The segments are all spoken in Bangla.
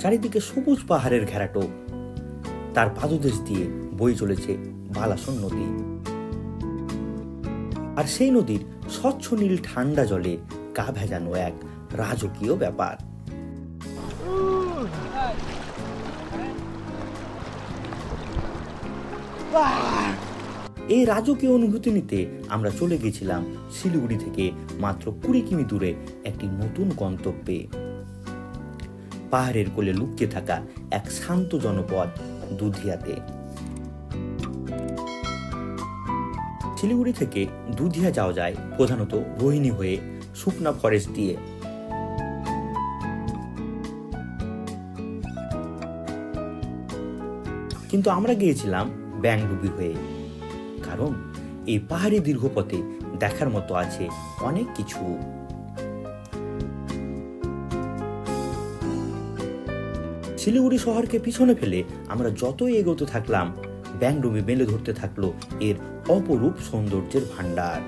চারিদিকে সবুজ পাহাড়ের ঘেরাটো। তার পাদদেশ দিয়ে বয়ে চলেছে বালাসন নদী। আর সেই নদীর স্বচ্ছ নীল ঠান্ডা জলে গা ভেজানো এক রাজকীয় ব্যাপার। এই রাজকীয় অনুভূতি নিতে আমরা চলে গেছিলাম শিলিগুড়ি থেকে মাত্র কুড়ি কিমি দূরে একটি নতুন গন্তব্যে। পাহাড়ের কোলে লুকিয়ে থাকা এক শান্ত জনপদ দুধিয়াতে। শিলিগুড়ি থেকে দুধিয়া যাওয়া যায় প্রধানত রোহিণী হয়ে শুকনা ফরেস্ট দিয়ে। কিন্তু আমরা গিয়েছিলাম ব্যাংডুবি হয়ে। কারণ এই পাহাড়ি দীর্ঘপথে দেখার মতো আছে অনেক কিছু। শিলিগুড়ি শহরকে পিছনে ফেলে আমরা যতই এগোতে থাকলাম ব্যাংডুবি মেলে ধরতে থাকল এর অপরূপ সৌন্দর্যের ভান্ডার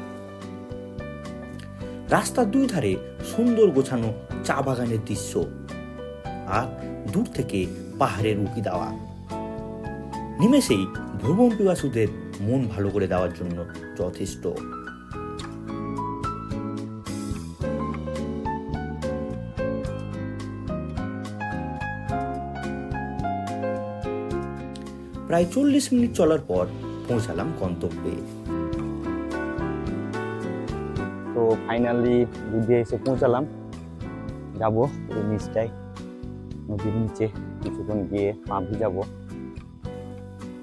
রাস্তার দুই ধারে সুন্দর গোছানো চা বাগানের দৃশ্য আর দূর থেকে পাহাড়ের উকি দেওয়া। নিমেষেই ভ্রমণ পিপাসুদের মন ভালো করে দেওয়ার জন্য যথেষ্ট। প্রায় চল্লিশ মিনিট চলার পর পৌঁছালাম গন্তব্যে। তো ফাইনালি দুধে এসে পৌঁছালাম। যাব পুরো নিচটায় নদীর নিচে কিছুক্ষণ গিয়ে পা ভিজাবো।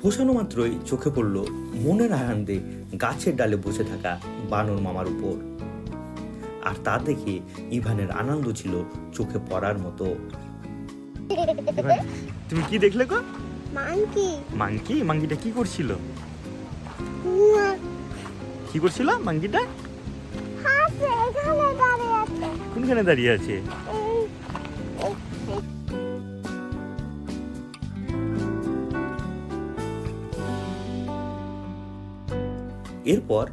পৌঁছানো মাত্রই চোখে পড়ল মনের আনন্দে গাছের ডালে বসে থাকা বানর মামার উপর। আর তা দেখে ইভানের আনন্দ ছিল চোখে পড়ার মতো। তুমি কি দেখলে গো? মাংকি মাংকি মাংকিটা কি করছিল? কি করছিল আছে। কোনখানে দাঁড়িয়ে আছে? এরপর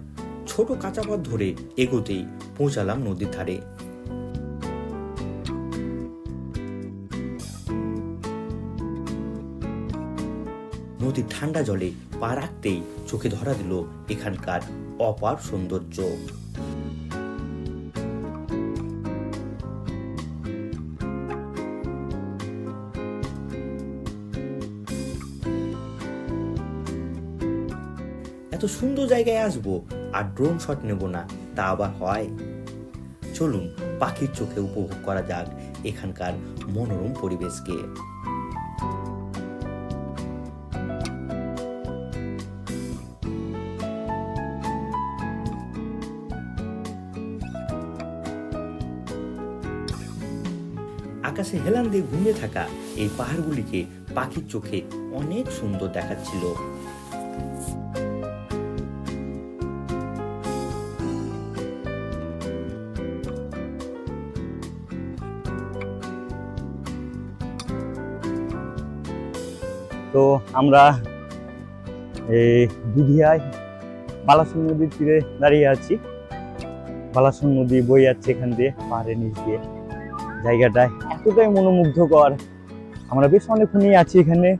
ছোট কাঁচা পথ ধরে এগোতেই পৌঁছালাম নদীর ধারে। নদীর ঠান্ডা জলে পা রাখতেই চোখে ধরা দিল এখানকার অপার সৌন্দর্য। এত সুন্দর জায়গায় আসব আর ড্রোন শট নেব না, তা আবার হয়? চলুন পাখির চোখে উপভোগ করা যাক এখানকার মনোরম পরিবেশকে। আকাশে হেলান দিয়ে ঘুমিয়ে থাকা এই পাহাড়গুলিকে পাখির চোখে অনেক সুন্দর দেখাচ্ছিল। তো আমরা এই দুধিয়ায় বালাসন নদীর তীরে দাঁড়িয়ে আছি। বালাসন নদী বয়ে যাচ্ছে এখান দিয়ে পাহাড়ের নিচ দিয়ে। জায়গাটায় এতটাই মনোমুগ্ধকর। আমরা বেশ অনেকক্ষণই আছি এখানে।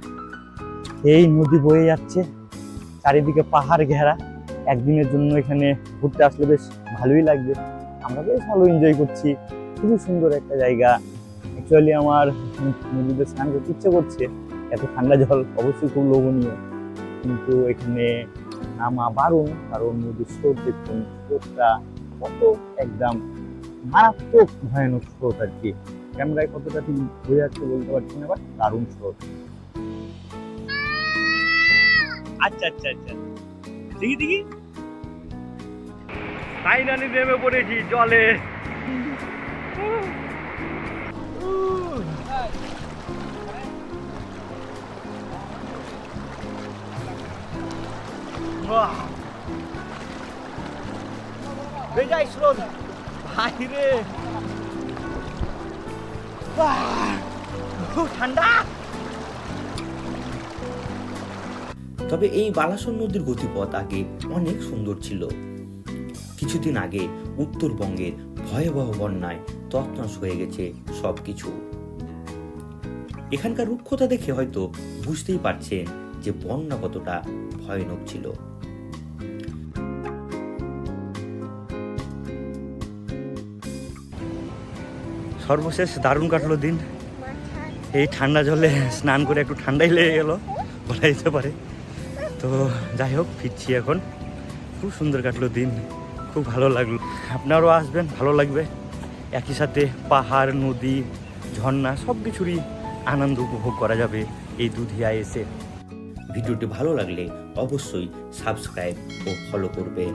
এই নদী বয়ে যাচ্ছে, চারিদিকে পাহাড় ঘেরা। একদিনের জন্য এখানে ঘুরতে আসলে বেশ ভালোই লাগবে। আমরা বেশ ভালো এনজয় করছি। খুবই সুন্দর একটা জায়গা। অ্যাকচুয়ালি আমার নদীতে স্নান করতে ইচ্ছে করছে। এত ঠান্ডা জল অবশ্যই খুব লোভনীয়। কিন্তু এখানে নামা বারণ কারণ নদীর স্রোত দেখুন, স্রোতটা কত একদম মারাত্মক ভয়ানক স্রোত আর কি। ক্যামেরায় কতটা ঠিক হয়ে যাচ্ছে বলতে পারছি না বাট দারুণ স্রোত। আচ্ছা আচ্ছা আচ্ছা। দেখি দেখি। ফাইনালি নেমে পড়েছি জলে। বেজাই স্রোত। ভাই রে ঠান্ডা। তবে এই বালাসন নদীর গতিপথ আগে অনেক সুন্দর ছিল। কিছুদিন আগে উত্তরবঙ্গের ভয়াবহ বন্যায় তছনছ হয়ে গেছে সবকিছু। এখানকার রুক্ষতা দেখে হয়তো বুঝতেই পারছেন যে বন্যা কতটা ভয়ানক ছিল। সর্বশেষ দারুণ কাটলো দিন। এই ঠান্ডা জলে স্নান করে একটু ঠান্ডাই লেগে গেল, বলা যেতে পারে। তো যাই হোক, ফিরছি এখন। খুব সুন্দর কাটলো দিন, খুব ভালো লাগল। আপনারাও আসবেন, ভালো লাগবে। একই সাথে পাহাড়, নদী, ঝর্ণা, সব কিছুরই আনন্দ উপভোগ করা যাবে এই দুধিয়া এসে। ভিডিওটি ভালো লাগলে অবশ্যই সাবস্ক্রাইব ও ফলো করবেন।